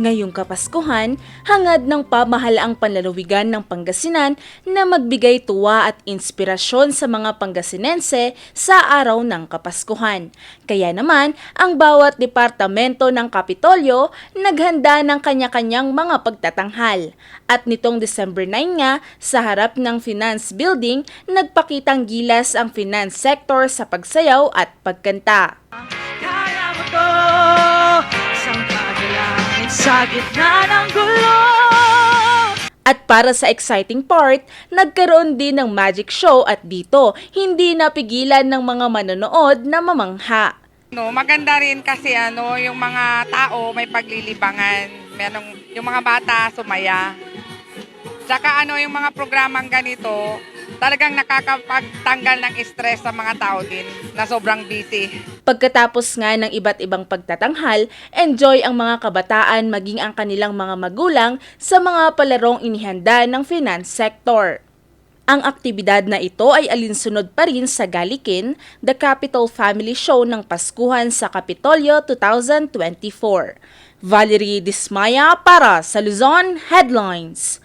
Ngayong Kapaskuhan, hangad ng pamahalaang panlalawigan ng Pangasinan na magbigay tuwa at inspirasyon sa mga Pangasinense sa araw ng Kapaskuhan. Kaya naman, ang bawat departamento ng Kapitolyo naghanda ng kanya-kanyang mga pagtatanghal. At nitong December 9 nga, sa harap ng Finance Building, nagpakitang gilas ang finance sector sa pagsayaw at pagkanta. Kaya mo to sa gitna ng gulo At para sa exciting part, nagkaroon din ng magic show at dito, hindi napigilan ng mga manonood na mamangha. No, maganda rin kasi ano, yung mga tao may paglilibangan. Merong, yung mga bata sumaya. Tsaka ano, yung mga programang ganito, talagang nakakapagtanggal ng stress sa mga tao din na sobrang busy. Pagkatapos nga ng iba't ibang pagtatanghal, enjoy ang mga kabataan maging ang kanilang mga magulang sa mga palarong inihanda ng finance sector. Ang aktibidad na ito ay alinsunod pa rin sa Galikin, The Capital Family Show ng Paskuhan sa Kapitolyo 2024. Valerie Dismaya para sa Luzon Headlines.